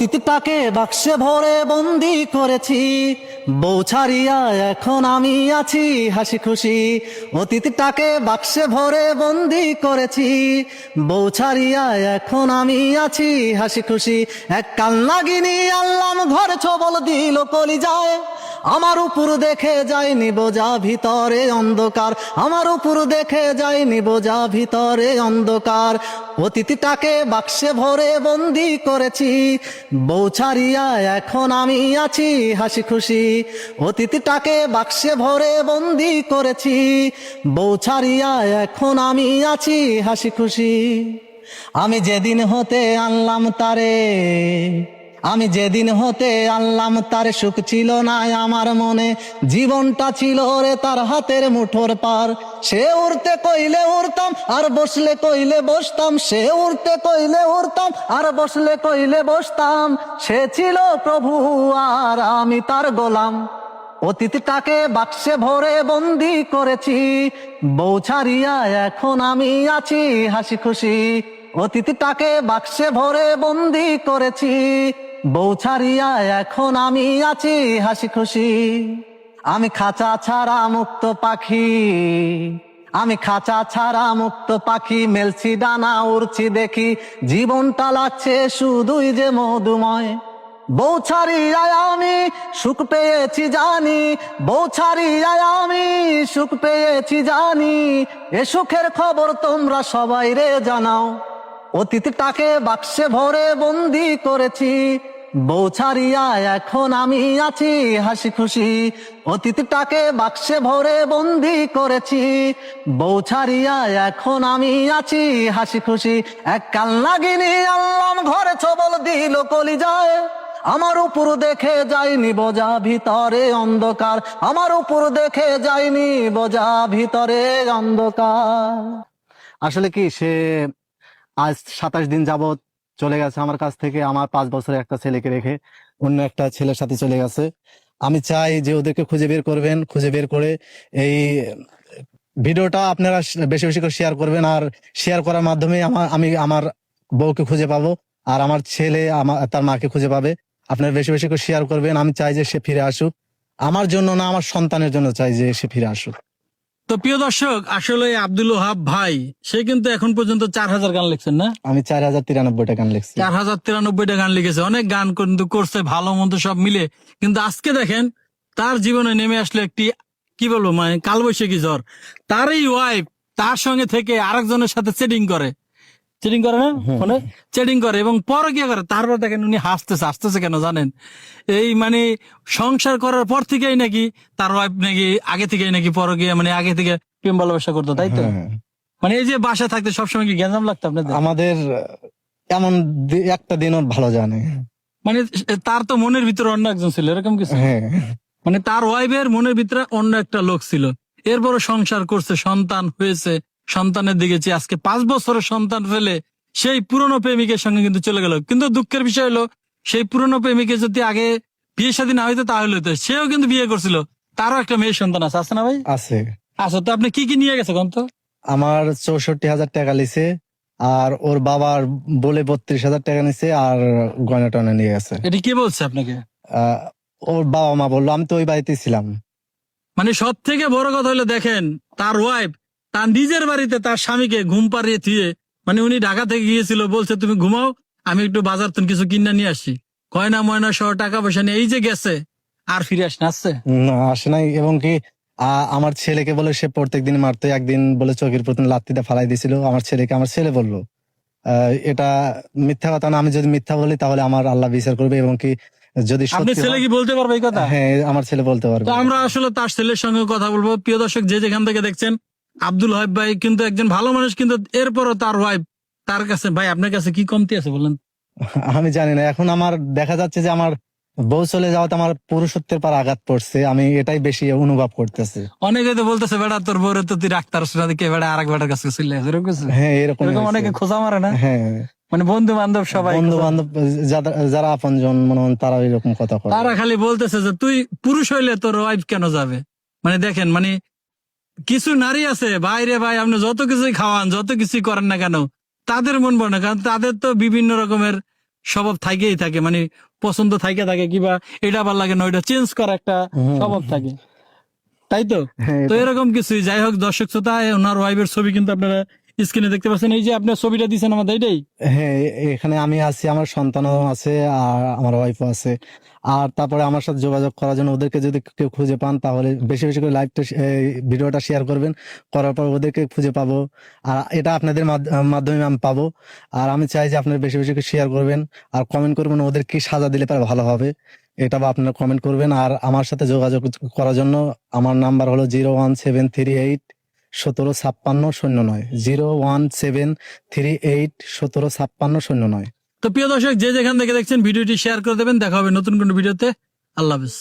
অতীতটাকে বাক্সে ভরে বন্দি করেছি। বউ ছাড়িয়া এখন আমি আছি হাসি খুশি। অতীতটাকে বাক্সে ভরে বন্দি করেছি। বউ ছাড়িয়া এখন আমি আছি হাসি খুশি। এক কান্নাগিনী আল্লাম ঘরে ছবল দিল কলি যায় আমার উপর দেখে যায়নি বোঝা ভিতরে অন্ধকার। আমার উপর দেখে যায়নি বোঝা ভিতরে অন্ধকার। অতিথিটাকে বাক্সে ভরে বন্দি করেছি। বউ ছাড়িয়া এখন আমি আছি হাসি খুশি। অতিথিটাকে বাক্সে ভরে বন্দি করেছি। বউ ছাড়িয়া এখন আমি আছি হাসি খুশি। আমি যেদিন হতে আনলাম তারে আমি যেদিন হতে আনলাম, তার সুখ ছিল না, আমার মনে। জীবনটা ছিল রে তার হাতের মুঠোর পার। সে উড়তে কইলে উড়তাম, আর বসলে কইলে বসতাম। সে উড়তে কইলে উড়তাম, আর বসলে কইলে বসতাম। সে ছিল প্রভু, আর আমি তার গোলাম। অতীতটাকে বাক্সে ভরে বন্দি করেছি। বউ ছাড়িয়া এখন আমি আছি, হাসি খুশি। অতীতটাকে বাক্সে ভরে বন্দি করেছি। বউ ছাড়িয়া এখন আমি আছি হাসি খুশি। আমি খাঁচা ছাড়া মুক্ত পাখি। আমি খাঁচা ছাড়া মুক্ত পাখি, মেলছি ডানা, উড়ছি দেখি। জীবনটা লাগছে শুধুই যে মধুময়। বউ ছাড়িয়ায় আমি সুখ পেয়েছি জানি। বউ ছাড়িয়ায় আমি সুখ পেয়েছি জানি। এ সুখের খবর তোমরা সবাই রে জানাও। অতীতটাকে বাক্সে ভরে বন্দি করেছি। বউ ছাড়িয়া এখন আমি আছি হাসি খুশি। অতীতটাকে বাক্সে ভরে বন্দি করেছি। বউ ছাড়িয়া এখন আমি আছি হাসি খুশি। এক কাল লাগিনি আল্লাম ঘরে ছবল দিল কলি যায় আমার উপর দেখে যাইনি বোঝা ভিতরে অন্ধকার। আমার উপর দেখে যাইনি বোঝা ভিতরে অন্ধকার। আসলে কি সে আজ সাতাশ দিন যাবত চলে গেছে আমার কাছ থেকে, আমার পাঁচ বছরের একটা ছেলেকে রেখে অন্য একটা ছেলের সাথে চলে গেছে। আমি চাই যে ওদেরকে খুঁজে বের করবেন, খুঁজে বের করে এই ভিডিওটা আপনারা বেশি বেশি করে শেয়ার করবেন আর শেয়ার করার মাধ্যমে আমার আমি আমার বউকে খুঁজে পাবো আর আমার ছেলে আমার তার মাকে খুঁজে পাবে। আপনারা বেশি বেশি করে শেয়ার করবেন। আমি চাই যে সে ফিরে আসুক। আমার জন্য না, আমার সন্তানের জন্য চাই যে সে ফিরে আসুক। তো প্রিয় দর্শক আসলে আব্দুল ওহাব ভাই সে কিন্তু এখন পর্যন্ত চার হাজার গান লিখছেন না? আমি চার হাজার তিরানব্বইটা গান লিখছি। চার হাজার তিরানব্বইটা গান লিখেছে। অনেক গান কিন্তু করছে ভালো মন্দ সব মিলে। কিন্তু আজকে দেখেন তার জীবনে নেমে আসলো একটি কি বলব মানে কালবৈশাখী জ্বর তার এই ওয়াইফ তার সঙ্গে থেকে আরেকজনের সাথে সেটিং করে। চেটিং করে না? মানে চেটিং করে এবং পরকিয়া করে তারপর দেখেন উনি হাসতেছে হাসতেছে কেন জানেন? এই মানে সংসার করার পর থেকেই নাকি তার ওয়াইফ নাকি আগে থেকেই নাকি পরকিয়া মানে আগে থেকে প্রেম ভালোবাসা করতো তাই তো? হ্যাঁ। মানে এই যে বাসা থাকতে সবসময় কি গ্যাঞ্জাম লাগতো আপনাদের? আমাদের এমন একটা দিনও ভালো জানে মানে তার তো মনের ভিতরে অন্য একজন ছিল এরকম কিছু? হ্যাঁ। মানে তার ওয়াইফের মনের ভিতরে অন্য একটা লোক ছিল। এরপরে সংসার করছে সন্তান হয়েছে সন্তানের দিকে চেয়ে আজকে পাঁচ বছরের সন্তান ফেলে সেই পুরনো প্রেমিকের সঙ্গে কিন্তু চলে গেল। কিন্তু দুঃখের বিষয় হলো সেই পুরনো প্রেমিকের যদি আগে বিয়ে শাদী না হইতো তাহলে হতো সেও কিন্তু বিয়ে করছিল। তারও একটা মেয়ের সন্তান আছে আছে না ভাই? আছে। আচ্ছা তো আপনি কি কি নিয়ে গেছে কন্ত আমার চৌষট্টি হাজার টাকা লিছে আর ওর বাবার বলে বত্রিশ হাজার টাকা নিছে আর গয়না টয়না নিয়ে গেছে। এটি কে বলছে আপনাকে? আহ, ওর বাবা মা বলল আমি তো ওই বাড়িতে ছিলাম। মানে সব থেকে বড় কথা হলো দেখেন তার ওয়াইফ তার নিজের বাড়িতে তার স্বামীকে ঘুম পাড়িয়ে থুয়ে মানে উনি ঢাকা থেকে গিয়েছিল বলছে তুমি ঘুমাও আমি একটু বাজার তুমি কিছু কিনা নিয়ে আসি। কয়না ময়না সহ টাকা পয়সা নিয়ে এই যে গেছে আর ফিরে আসেন আসছে? না, আসে নাই। এবং কি আমার ছেলেকে বলে সে প্রত্যেক দিন মারতো একদিন বলে চোখের প্রতি লাত্তিটা ফালাই দিছিল আমার ছেলেকে আমার ছেলে বলল। আহ, এটা মিথ্যা কথা না আমি যদি মিথ্যা বলি তাহলে আমার আল্লাহ বিচার করবে। এবং কি যদি আপনি ছেলে কি বলতে পারবে এই কথা? হ্যাঁ আমার ছেলে বলতে পারবে। আমরা আসলে তার ছেলের সঙ্গে কথা বলব। প্রিয় দর্শক যে যেখান থেকে দেখছেন আব্দুল হাইব ভাই কিন্তু একজন ভালো মানুষ কিন্তু এরপরও তার ওয়াইফ তার কাছে ভাই আপনার কাছে কি কমতি আছে বলেন? আমি জানি না। এখন আমার দেখা যাচ্ছে যে আমার বউ চলে যাওয়াতে আমার পুরুষত্বের পর আঘাত পড়ছে। আমি এটাই বেশি অনুভব করতেছি। অনেকে তো বলতেছে বেড়া তোর বউরে তো তুই রাখতার শোনা কে বেড়া আরেক বেড়ার কাছে গেছে এরকম কিছু? হ্যাঁ এরকম এরকম অনেকে খোঁজা মারে না? হ্যাঁ। মানে বন্ধু বান্ধব সবাই বন্ধু বান্ধব যারা আপন জন মনে হন তারা এরকম কথা করে তারা খালি বলতেছে যে তুই পুরুষ হইলে তোর ওয়াইফ কেন যাবে? মানে দেখেন মানে কিছু নারী আছে বাইরে ভাই আপনি যত কিছুই খাওয়ান যত কিছুই করেন না কেন তাদের মন বলে না কারণ তাদের তো বিভিন্ন রকমের স্বভাব থাকেই থাকে মানে পছন্দ থাকে থাকে কিবা এটা ভালো লাগে না ওইটা চেঞ্জ করা একটা। স্বভাব থাকে। তাই তো? হ্যাঁ তো এরকম কিছুই যাই হোক দর্শক শ্রোতা ওনার ওয়াইফের ছবি কিন্তু আপনারা স্ক্রিনে দেখতে পাচ্ছেন, এই যে আপনার ছবিটা দিচ্ছেন আমাদের, এটাই? হ্যাঁ এখানে আমি আছি, আমার সন্তানও আছে, আর আমার ওয়াইফও আছে। আর তারপরে আমার সাথে যোগাযোগ করার জন্য ওদেরকে যদি কেউ খুঁজে পান, তাহলে বেশি বেশি করে লাইভটা ভিডিওটা শেয়ার করবেন। করার পর ওদেরকে খুঁজে পাবো। আর এটা আপনাদের মাধ্য- মাধ্যমে আমি পাবো। আর আমি চাই যে আপনারা বেশি বেশি করে শেয়ার করবেন। আর কমেন্ট করবেন, ওদের কি সাজা দিলে পারে ভালো হবে, এটা বা আপনারা কমেন্ট করবেন। আর আমার সাথে যোগাযোগ করার জন্য আমার নাম্বার হলো zero one seven three eight সতেরো ছাপ্পান্ন শূন্য নয়। Zero one seven three eight সতেরো ছাপ্পান্ন শূন্য নয়। তো প্রিয় দর্শক, যে যেখান থেকে দেখছেন, ভিডিওটি শেয়ার করে দেবেন। দেখা হবে নতুন কোনো ভিডিওতে। আল্লাহ হাফিজ।